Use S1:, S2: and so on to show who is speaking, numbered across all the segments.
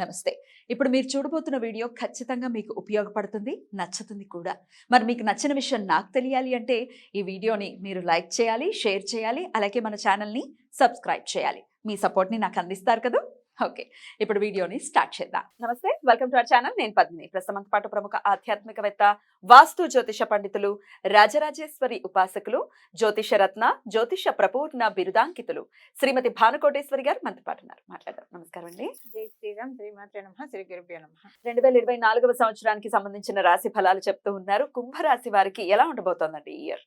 S1: నమస్తే. ఇప్పుడు మీరు చూడబోతున్న వీడియో ఖచ్చితంగా మీకు ఉపయోగపడుతుంది నచ్చుతుంది కూడా. మరి మీకు నచ్చిన విషయం నాకు తెలియాలి అంటే ఈ వీడియోని మీరు లైక్ చేయాలి షేర్ చేయాలి అలాగే మన ఛానల్ని సబ్స్క్రైబ్ చేయాలి. మీ సపోర్ట్ని నాకు అందిస్తారు కదా? ఓకే. ఇప్పుడు వీడియోని స్టార్ట్ చేద్దాం. నమస్తే వెల్కమ్ టు అవర్ ఛానల్. నేను పద్మిని. ప్రస్తుతం పాటు ప్రముఖ ఆధ్యాత్మికవేత్త వాస్తు జ్యోతిష పండితులు రాజరాజేశ్వరి ఉపాసకులు జ్యోతిష రత్న జ్యోతిష ప్రపూర్ణ బిరుదాంకితులు. శ్రీమతి భానుకోటేశ్వరి గారు మనతో పాటు ఉన్నారు. మాట్లాడారు నమస్కారం అండి.
S2: జై శ్రీరామ్ శ్రీమాత్రే నమ శ్రీ గురుభ్యో నమ.
S1: రెండు వేల ఇరవై నాలుగవ సంవత్సరానికి సంబంధించిన రాశి ఫలాలు చెప్తూ ఉన్నారు. కుంభరాశి వారికి ఎలా ఉండబోతోందండి ఈ ఇయర్?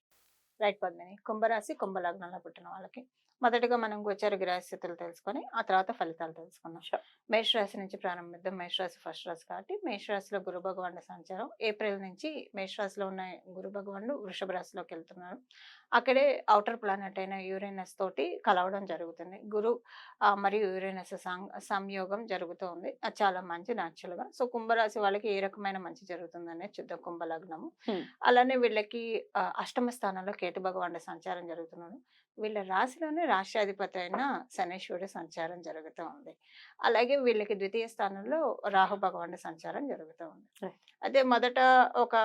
S2: రైట్ పద్మిని కుంభరాశి కుంభలగ్నంలో పుట్టిన వాళ్ళకి మొదటగా మనం గోచార గ్రహస్థితులు తెలుసుకొని ఆ తర్వాత ఫలితాలు తెలుసుకుందాం.
S1: Sure.
S2: మేషరాశి నుంచి ప్రారంభిద్దాం. మేషరాశి ఫస్ట్ రాశి కాబట్టి మేషరాశిలో గురు భగవానుడు సంచారం ఏప్రిల్ నుంచి మేషరాశిలో ఉన్న గురు భగవానుడు వృషభ రాశిలోకి వెళ్తున్నారు. అక్కడే అవుటర్ ప్లానెట్ అయిన యూరేనస్ తోటి కలవడం జరుగుతుంది. గురు మరియు యూరేనస్ సంయోగం జరుగుతూ ఉంది. అది చాలా మంచి న్యాచురల్గా సో కుంభరాశి వాళ్ళకి ఏ రకమైన మంచి జరుగుతుందనే చూద్దాం కుంభలగ్నము.
S1: Hmm.
S2: అలానే వీళ్ళకి అష్టమ స్థానంలో కేతు భగవానుడు సంచారం జరుగుతున్నాడు వీళ్ళ రాశిలోనే రాష్ట్రాధిపతి అయిన శనేశ్వరుడు సంచారం జరుగుతూ ఉంది అలాగే వీళ్ళకి ద్వితీయ స్థానంలో రాహు భగవానుడు సంచారం జరుగుతూ ఉంది. అదే మొదట ఒక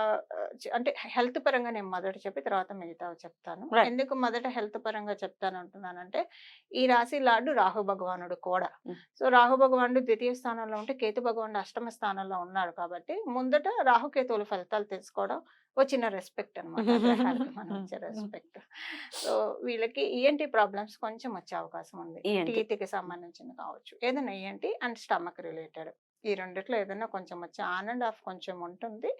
S2: అంటే హెల్త్ పరంగా నేను మొదట చెప్పి తర్వాత మిగతా చెప్తాను. ఎందుకు మొదట హెల్త్ పరంగా చెప్తాను అంటున్నానంటే ఈ రాశి లార్డు రాహు భగవానుడు కూడా. సో రాహు భగవానుడు ద్వితీయ స్థానంలో ఉంటే కేతు భగవానుడు అష్టమ స్థానంలో ఉన్నాడు కాబట్టి ముందట రాహుకేతువుల ఫలితాలు తెలుసుకోవడం ఓ చిన్న రెస్పెక్ట్ అనమాట రెస్పెక్ట్. సో వీళ్ళకి ఈఎన్టీ ప్రాబ్లమ్స్ కొంచెం వచ్చే అవకాశం ఉంది.
S1: ENT.
S2: టీత్కి సంబంధించింది కావచ్చు. ఏదైనా ఈఎన్టీ అండ్ స్టమక్ రిలేటెడ్. ఈ రెండిట్లో ఏదైనా కొంచెం వచ్చి ఆన్ అండ్ ఆఫ్ కొంచెం ఉంటుంది.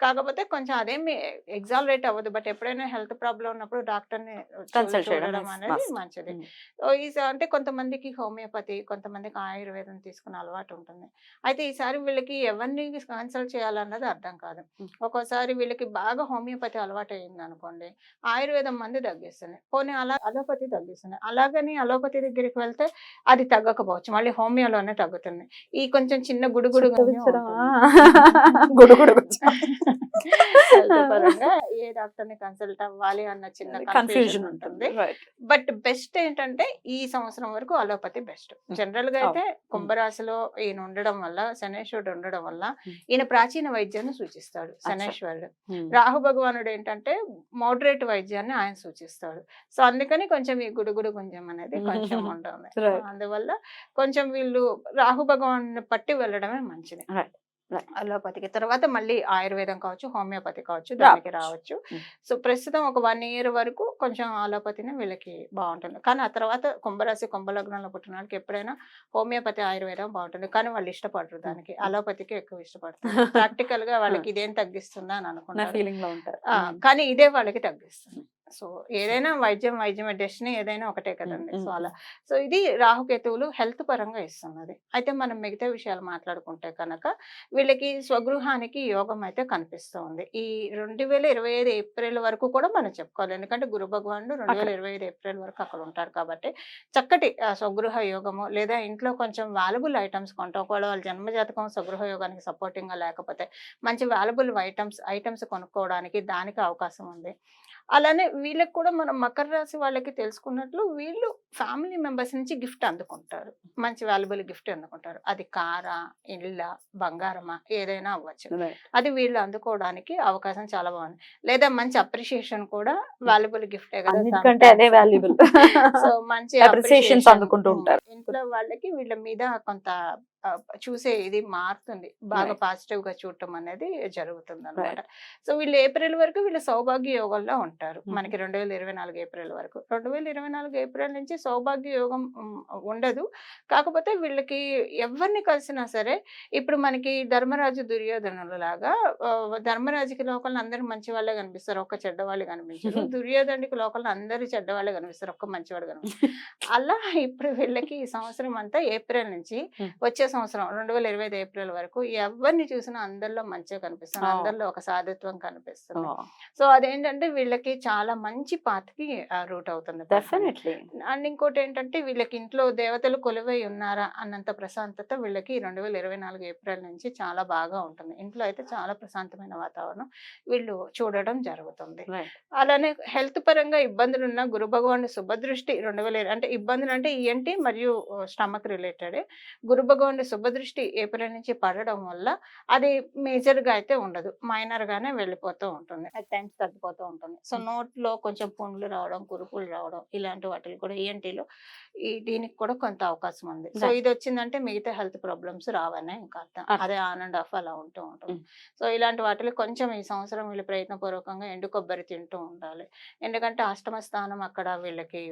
S2: కాకపోతే కొంచెం అదేమి ఎగ్జాలరేట్ అవ్వదు. బట్ ఎప్పుడైనా హెల్త్ ప్రాబ్లం ఉన్నప్పుడు డాక్టర్ని
S1: Consult చేయడం
S2: అనేది. మంచిది. అంటే కొంతమందికి హోమియోపతి కొంతమందికి ఆయుర్వేదం తీసుకునే అలవాటు ఉంటుంది. అయితే ఈసారి వీళ్ళకి ఎవరిని కన్సల్ట్ చేయాలన్నది అర్థం కాదు. ఒక్కోసారి వీళ్ళకి బాగా హోమియోపతి అలవాటు అయింది అనుకోండి ఆయుర్వేదం మంది తగ్గిస్తుంది. పోనీ అలా అలోపతి తగ్గిస్తుంది. అలాగని అలోపతి దగ్గరికి వెళ్తే అది తగ్గకపోవచ్చు. మళ్ళీ హోమియోలోనే తగ్గుతుంది. ఈ కొంచెం చిన్న గుడుగుడు
S1: గుడుగుడు
S2: పరంగా ఏ డాక్టర్ని కన్సల్ట్ అవ్వాలి అన్న చిన్న
S1: కన్ఫ్యూజన్ ఉంటుంది.
S2: బట్ బెస్ట్ ఏంటంటే ఈ సంవత్సరం వరకు అలోపతి బెస్ట్. జనరల్గా అయితే కుంభరాశిలో ఈయన ఉండడం వల్ల శనేశ్వరుడు ఉండడం వల్ల
S1: Hmm.
S2: ఈయన ప్రాచీన వైద్యాన్ని సూచిస్తాడు శనేశ్వరుడు.
S1: Hmm.
S2: రాహు భగవానుడు ఏంటంటే మోడరేట్ వైద్యాన్ని ఆయన సూచిస్తాడు. సో అందుకని కొంచెం ఈ గుడుగుడు గుంజం అనేది కొంచెం ఉంటుంది. అందువల్ల కొంచెం వీళ్ళు రాహు భగవాను పట్టి వెళ్ళడమే మంచిది. అలోపతికి తర్వాత మళ్ళీ ఆయుర్వేదం కావచ్చు హోమియోపతి కావచ్చు దానికి
S1: రావచ్చు.
S2: సో ప్రస్తుతం ఒక వన్ ఇయర్ వరకు కొంచెం అలోపతిని వీళ్ళకి బాగుంటుంది. కానీ ఆ తర్వాత కుంభరాశి కుంభలగ్నంలో పుట్టిన వాళ్ళకి ఎప్పుడైనా హోమియోపతి ఆయుర్వేదం బాగుంటుంది. కానీ వాళ్ళు ఇష్టపడరు దానికి. అలోపతికి ఎక్కువ ఇష్టపడతారు. ప్రాక్టికల్గా వాళ్ళకి ఇదేం తగ్గిస్తుందా అని అనుకుంటారు. ఆ, కానీ ఇదే వాళ్ళకి తగ్గిస్తుంది. సో ఏదైనా వైద్యం వైద్యం డెస్టినీ ఏదైనా ఒకటే కదండి. సో అలా. సో ఇది రాహుకేతువులు హెల్త్ పరంగా ఇస్తున్నది. అయితే మనం మిగతా విషయాలు మాట్లాడుకుంటే కనుక వీళ్ళకి స్వగృహానికి యోగం అయితే కనిపిస్తుంది ఈ రెండు వేల ఇరవై ఐదు ఏప్రిల్ వరకు కూడా మనం చెప్పుకోవాలి. ఎందుకంటే గురు భగవానుడు రెండు వేల ఇరవై ఐదు ఏప్రిల్ వరకు అక్కడ ఉంటారు కాబట్టి చక్కటి ఆ, స్వగృహ యోగము లేదా ఇంట్లో కొంచెం వాల్యుబుల్ ఐటమ్స్ కొంటాం. ఒకవేళ వాళ్ళ జన్మజాతకం స్వగృహ యోగానికి సపోర్టింగ్గా లేకపోతే మంచి వాల్యుబుల్ ఐటమ్స్ ఐటమ్స్ కొనుక్కోవడానికి దానికి అవకాశం ఉంది. అలానే వీళ్ళకి కూడా మనం మకర రాశి వాళ్ళకి తెలుసుకున్నట్లు వీళ్ళు ఫ్యామిలీ మెంబర్స్ నుంచి గిఫ్ట్ అందుకుంటారు. మంచి వాల్యుబుల్ గిఫ్ట్ అందుకుంటారు. అది కారా ఇళ్ళ బంగారమా ఏదైనా అవ్వచ్చు. అది వీళ్ళు అందుకోవడానికి అవకాశం చాలా బాగుంది. లేదా మంచి అప్రిషియేషన్ కూడా వాల్యుబుల్ గిఫ్ట్
S1: అదే వాల్యుబుల్.
S2: సో మంచి
S1: అందుకుంటూ ఉంటారు.
S2: ఇంట్లో వాళ్ళకి వీళ్ళ మీద కొంత చూసే ఇది మారుతుంది. బాగా. పాజిటివ్గా చూడటం అనేది జరుగుతుంది అనమాట సో వీళ్ళు ఏప్రిల్ వరకు వీళ్ళు సౌభాగ్య యోగంలో ఉంటారు. మనకి రెండు వేల ఇరవై నాలుగు ఏప్రిల్ వరకు. రెండు వేల ఇరవై నాలుగు ఏప్రిల్ నుంచి సౌభాగ్య యోగం ఉండదు. కాకపోతే వీళ్ళకి ఎవరిని కలిసినా సరే ఇప్పుడు మనకి ధర్మరాజు దుర్యోధనుల లాగా ధర్మరాజుకి లోకల్ అందరూ మంచి వాళ్ళే కనిపిస్తారు. ఒక్క చెడ్డవాళ్ళు కనిపించారు. దుర్యోధనుడికి లోకల్ అందరూ చెడ్డవాళ్ళే కనిపిస్తారు. ఒక్క మంచివాడు కనిపిస్తారు అలా ఇప్పుడు వీళ్ళకి ఈ సంవత్సరం అంతా ఏప్రిల్ నుంచి. వచ్చే సంవత్సరం రెండు వేల ఇరవై ఐదు ఏప్రిల్ వరకు ఎవరిని చూసినా అందరిలో మంచిగా కనిపిస్తుంది. అందరిలో ఒక సాధుత్వం కనిపిస్తుంది. సో అదేంటంటే వీళ్ళకి చాలా మంచి పాత్కి రూట్ అవుతుంది.
S1: డెఫినెట్లీ
S2: అండ్ ఇంకోటి ఏంటంటే వీళ్ళకి ఇంట్లో దేవతలు కొలువై ఉన్నారా అన్నంత ప్రశాంతత వీళ్ళకి రెండు వేల ఇరవై నాలుగు ఏప్రిల్ నుంచి చాలా బాగా ఉంటుంది. ఇంట్లో అయితే చాలా ప్రశాంతమైన వాతావరణం వీళ్ళు చూడడం జరుగుతుంది. అలానే హెల్త్ పరంగా ఇబ్బందులు ఉన్న గురు భగవాన్ శుభదృష్టి రెండు వేల అంటే ఇబ్బందులు అంటే ఈఎన్టీ మరియు స్టమక్ రిలేటెడ్. గురు భగవాన్ వీళ్ళు శుభదృష్టి ఏప్రిల్ నుంచి పడడం వల్ల అది మేజర్గా అయితే ఉండదు మైనర్ గానే వెళ్ళిపోతూ ఉంటుంది అట్ టైమ్స్ తగ్గిపోతూ ఉంటుంది సో
S1: Hmm.
S2: నోట్లో కొంచెం పుండ్లు రావడం కురుపులు రావడం ఇలాంటి వాటికి కూడా ఈఎన్టీలో ఈ దీనికి కూడా కొంత అవకాశం ఉంది సో. ఇది వచ్చిందంటే మిగతా హెల్త్ ప్రాబ్లమ్స్ రావనే ఇంకా అర్థం. అదే ఆన్ అండ్ ఆఫ్ అలా ఉంటూ ఉంటుంది. సో ఇలాంటి వాటిలో కొంచెం ఈ సంవత్సరం వీళ్ళు ప్రయత్నపూర్వకంగా ఎండు కొబ్బరి తింటూ ఉండాలి ఎందుకంటే అష్టమ స్థానం అక్కడ వీళ్ళకి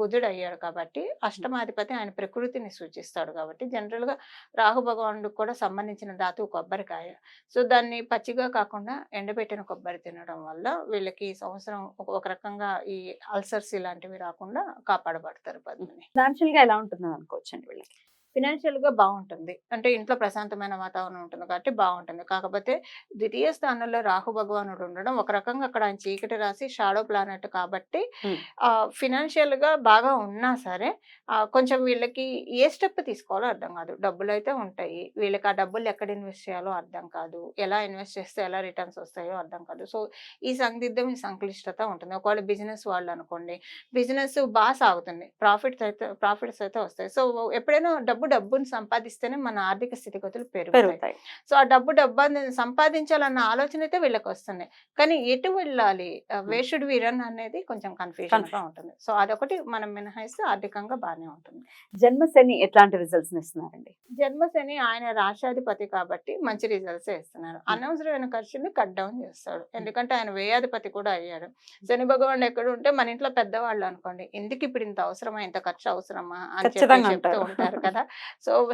S2: బుధుడు అయ్యాడు కాబట్టి అష్టమాధిపతి ఆయన ప్రకృతిని సూచిస్తాడు కాబట్టి జనరల్ గా రాహు భగవానుడికి కూడా సంబంధించిన ధాతువు కొబ్బరికాయ. సో దాన్ని పచ్చిగా కాకుండా ఎండబెట్టిన కొబ్బరి తినడం వల్ల వీళ్ళకి సంవత్సరం ఒక- రకంగా ఈ అల్సర్స్ ఇలాంటివి రాకుండా కాపాడబడతారు పద్మిని.
S1: ఫినాన్షియల్ ఎలా ఉంటుందని అనుకోవచ్చండి వీళ్ళకి.
S2: ఫినాన్షియల్గా బాగుంటుంది అంటే ఇంట్లో ప్రశాంతమైన వాతావరణం ఉంటుంది కాబట్టి బాగుంటుంది కాకపోతే ద్వితీయ స్థానంలో రాహు భగవానుడు ఉండడం ఒక రకంగా అక్కడ ఆయన చీకటి రాసి షాడో ప్లానెట్ కాబట్టి
S1: Hmm.
S2: ఫినాన్షియల్గా బాగా ఉన్నా సరే కొంచెం వీళ్ళకి ఏ స్టెప్ తీసుకోవాలో అర్థం కాదు. డబ్బులు అయితే ఉంటాయి. వీళ్ళకి ఆ డబ్బులు ఎక్కడ ఇన్వెస్ట్ చేయాలో అర్థం కాదు. ఎలా ఇన్వెస్ట్ చేస్తే ఎలా రిటర్న్స్ వస్తాయో అర్థం కాదు. సో ఈ సందిగ్ధం ఈ సంక్లిష్టత ఉంటుంది. ఒకవేళ బిజినెస్ వాళ్ళు అనుకోండి బిజినెస్ బాగా సాగుతుంది. ప్రాఫిట్స్ అయితే ప్రాఫిట్స్ అయితే వస్తాయి. సో ఎప్పుడైనా డబ్బు డబ్బుని సంపాదిస్తేనే మన ఆర్థిక స్థితిగతులు పెరుగుతాయి. సో ఆ డబ్బు డబ్బు సంపాదించాలన్న ఆలోచన అయితే వీళ్ళకి వస్తుంది కానీ ఎటు వెళ్ళాలి? వే షుడ్ వి రన్ అనేది కొంచెం కన్ఫ్యూజన్గా ఉంటుంది. సో అదొకటి మనం మినహాయిస్తే ఆర్థికంగా బాగానే ఉంటుంది.
S1: జన్మ శని ఎట్లాంటి రిజల్ట్స్ ఇస్తున్నారండి
S2: జన్మశని ఆయన రాశాధిపతి కాబట్టి మంచి రిజల్ట్స్ ఇస్తున్నారు. అనవసరమైన ఖర్చుని కట్ డౌన్ చేస్తాడు. ఎందుకంటే ఆయన వ్యయాధిపతి కూడా అయ్యాడు. శని భగవాన్ ఎక్కడ ఉంటే మన ఇంట్లో పెద్దవాళ్ళు అనుకోండి ఎందుకు ఇప్పుడు ఇంత అవసరమా? ఇంత ఖర్చు అవసరమా? అని చెప్తూ. ఉంటారు కదా.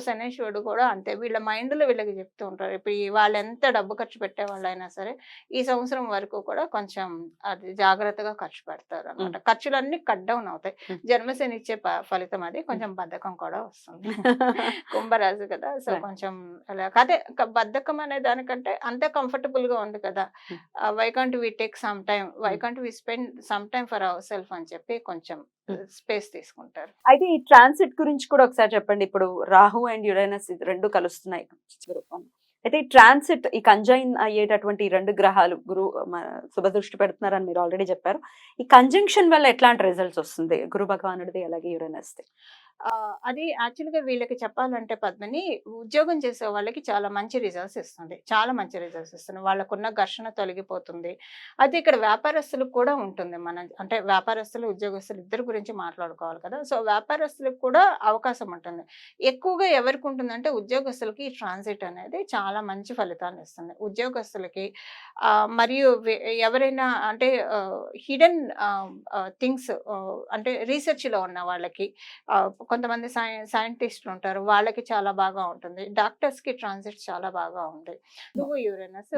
S2: శనేశ్వరుడు కూడా అంతే. వీళ్ళ మైండ్లో వీళ్ళకి చెప్తూ ఉంటారు. ఇప్పుడు వాళ్ళు ఎంత డబ్బు ఖర్చు పెట్టే వాళ్ళైనా సరే ఈ సంవత్సరం వరకు కూడా కొంచెం అది జాగ్రత్తగా ఖర్చు పెడతారు అనమాట ఖర్చులన్నీ కట్ డౌన్ అవుతాయి. జన్మశని ఇచ్చే ఫలితం అది. కొంచెం బద్ధకం కూడా వస్తుంది. కుంభరాశి కదా! సో. కొంచెం అలా అదే బద్ధకం అనే దానికంటే అంతే కంఫర్టబుల్గా ఉంది కదా. Why can't we take some time why can't we spend some time for our self అని చెప్పి కొంచెం. స్పేస్ తీసుకుంటారు.
S1: అయితే ఈ ట్రాన్సిట్ గురించి కూడా ఒకసారి చెప్పండి. ఇప్పుడు రాహు అండ్ యురైనస్ ఇది రెండు కలుస్తున్నాయి. అయితే ఈ ట్రాన్సిట్ ఈ కంజైన్ అయ్యేటటువంటి రెండు గ్రహాలు గురు మన శుభ దృష్టి పెడుతున్నారని మీరు ఆల్రెడీ చెప్పారు. ఈ కంజంక్షన్ వల్ల ఎట్లాంటి రిజల్ట్స్ వస్తుంది? గురు భగవానుడిది అలాగే యురైనస్
S2: ఆ, అది యాక్చువల్గా వీళ్ళకి చెప్పాలంటే పద్మని ఉద్యోగం చేసే వాళ్ళకి చాలా మంచి రిజల్ట్స్ ఇస్తుంది. చాలా మంచి రిజల్ట్స్ ఇస్తుంది. వాళ్ళకున్న ఘర్షణ తొలగిపోతుంది. అయితే ఇక్కడ వ్యాపారస్తులకు కూడా ఉంటుంది. మనం అంటే వ్యాపారస్తులు ఉద్యోగస్తులు ఇద్దరు గురించి మాట్లాడుకోవాలి కదా! సో వ్యాపారస్తులకు కూడా అవకాశం ఉంటుంది. ఎక్కువగా ఎవరికి ఉంటుందంటే ఉద్యోగస్తులకి ఈ ట్రాన్సిట్ అనేది చాలా మంచి ఫలితాన్ని ఇస్తుంది. ఉద్యోగస్తులకి మరియు ఎవరైనా అంటే హిడెన్ థింగ్స్ అంటే రీసెర్చ్లో ఉన్న వాళ్ళకి కొంతమంది సై సైంటిస్టులు ఉంటారు. వాళ్ళకి చాలా బాగా ఉంటుంది. డాక్టర్స్కి ట్రాన్సిట్ చాలా బాగా ఉంది. నువ్వు యూరేనస్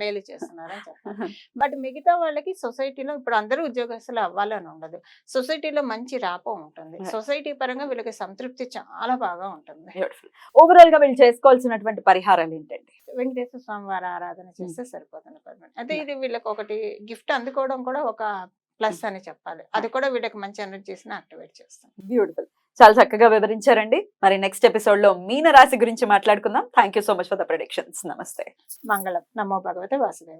S2: మేలు చేస్తున్నారని చెప్పాలి బట్ మిగతా వాళ్ళకి సొసైటీలో ఇప్పుడు అందరూ ఉద్యోగస్తులు అవ్వాలని ఉండదు. సొసైటీలో మంచి రాపం ఉంటుంది. సొసైటీ పరంగా వీళ్ళకి సంతృప్తి చాలా బాగా ఉంటుంది.
S1: ఓవరాల్గా వీళ్ళు చేసుకోవాల్సినటువంటి పరిహారాలు ఏంటండి?
S2: వెంకటేశ్వర స్వామి వారి ఆరాధన చేస్తే సరిపోతుంది. అయితే. ఇది వీళ్ళకి ఒకటి గిఫ్ట్ అందుకోవడం కూడా ఒక ప్లస్ అని చెప్పాలి. అది కూడా వీళ్ళకి మంచి ఎనర్జీస్ని యాక్టివేట్ చేస్తుంది.
S1: బ్యూటిఫుల్ చాలా చక్కగా వివరించారండి. మరి నెక్స్ట్ ఎపిసోడ్లో మీన రాశి గురించి మాట్లాడుకుందాం. Thank you so much for the productions నమస్తే.
S2: మంగళం. నమో భగవతే వాసుదేవ